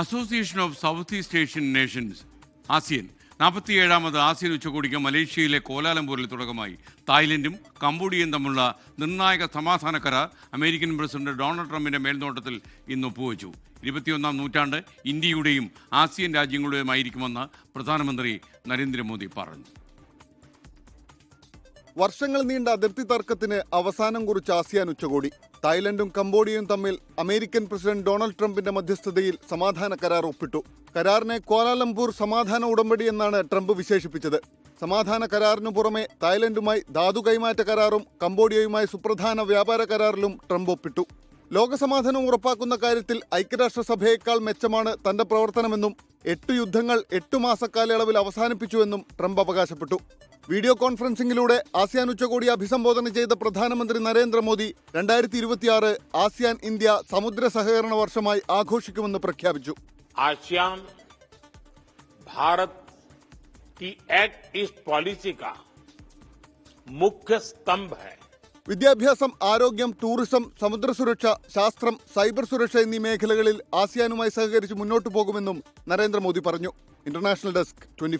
Association of south east Asian nations ASEAN. നാൽപ്പത്തിയേഴാമത് ASEAN ഉച്ചകോടിക്ക് മലേഷ്യയിലെ കോലാലംപൂരിൽ തുടക്കമായി. തായ്ലൻഡും കംബോഡിയയും തമ്മിലുള്ള നിർണായക സമാധാന കരാർ അമേരിക്കൻ പ്രസിഡന്റ് ഡൊണാൾഡ് ട്രംപിന്റെ മേൽനോട്ടത്തിൽ ഇന്ന് ഒപ്പുവെച്ചു. ഇരുപത്തിയൊന്നാം നൂറ്റാണ്ട് ഇന്ത്യയുടെയും ആസിയൻ രാജ്യങ്ങളുടെയുമായിരിക്കുമെന്ന് പ്രധാനമന്ത്രി നരേന്ദ്രമോദി പറഞ്ഞു. വർഷങ്ങൾ നീണ്ട അതിർത്തി തർക്കത്തിന് അവസാനം കുറിച്ച് ആസിയാൻ ഉച്ചകോടി. തായ്ലൻഡും കംബോഡിയയും തമ്മിൽ അമേരിക്കൻ പ്രസിഡന്റ് ഡൊണാൾഡ് ട്രംപിന്റെ മധ്യസ്ഥതയിൽ സമാധാന കരാർ ഒപ്പിട്ടു. കരാറിനെ ക്വാലാലംപൂർ സമാധാന ഉടമ്പടി എന്നാണ് ട്രംപ് വിശേഷിപ്പിച്ചത്. സമാധാന കരാറിനു പുറമെ തായ്ലൻഡുമായി ധാതു കൈമാറ്റ കരാറും കംബോഡിയയുമായി സുപ്രധാന വ്യാപാര കരാറിലും ട്രംപ് ഒപ്പിട്ടു. ലോകസമാധാനം ഉറപ്പാക്കുന്ന കാര്യത്തിൽ ഐക്യരാഷ്ട്രസഭയേക്കാൾ മെച്ചമാണ് തന്റെ പ്രവർത്തനമെന്നും എട്ട് യുദ്ധങ്ങൾ എട്ടു മാസക്കാലയളവിൽ അവസാനിപ്പിച്ചുവെന്നും ട്രംപ് അവകാശപ്പെട്ടു. വീഡിയോ കോൺഫറൻസിംഗിലൂടെ ആസിയാൻ ഉച്ചകോടി അഭിസംബോധന ചെയ്ത പ്രധാനമന്ത്രി നരേന്ദ്രമോദി രണ്ടായിരത്തി ഇരുപത്തിയാറ് ആസിയാൻ ഇന്ത്യ സമുദ്ര സഹകരണ വർഷമായി ആഘോഷിക്കുമെന്ന് പ്രഖ്യാപിച്ചു आसियान भारत की एक्ट ईस्ट पॉलिसी का मुख्य स्तंभ है വിദ്യാഭ്യാസം ആരോഗ്യം ടൂറിസം സമുദ്ര സുരക്ഷ ശാസ്ത്രം സൈബർ സുരക്ഷ എന്നീ മേഖലകളിൽ ആസിയാനുമായി സഹകരിച്ച് മുന്നോട്ടു പോകുമെന്നും നരേന്ദ്രമോദി പറഞ്ഞു ഇന്റർനാഷണൽ ഡെസ്ക് ട്വന്റി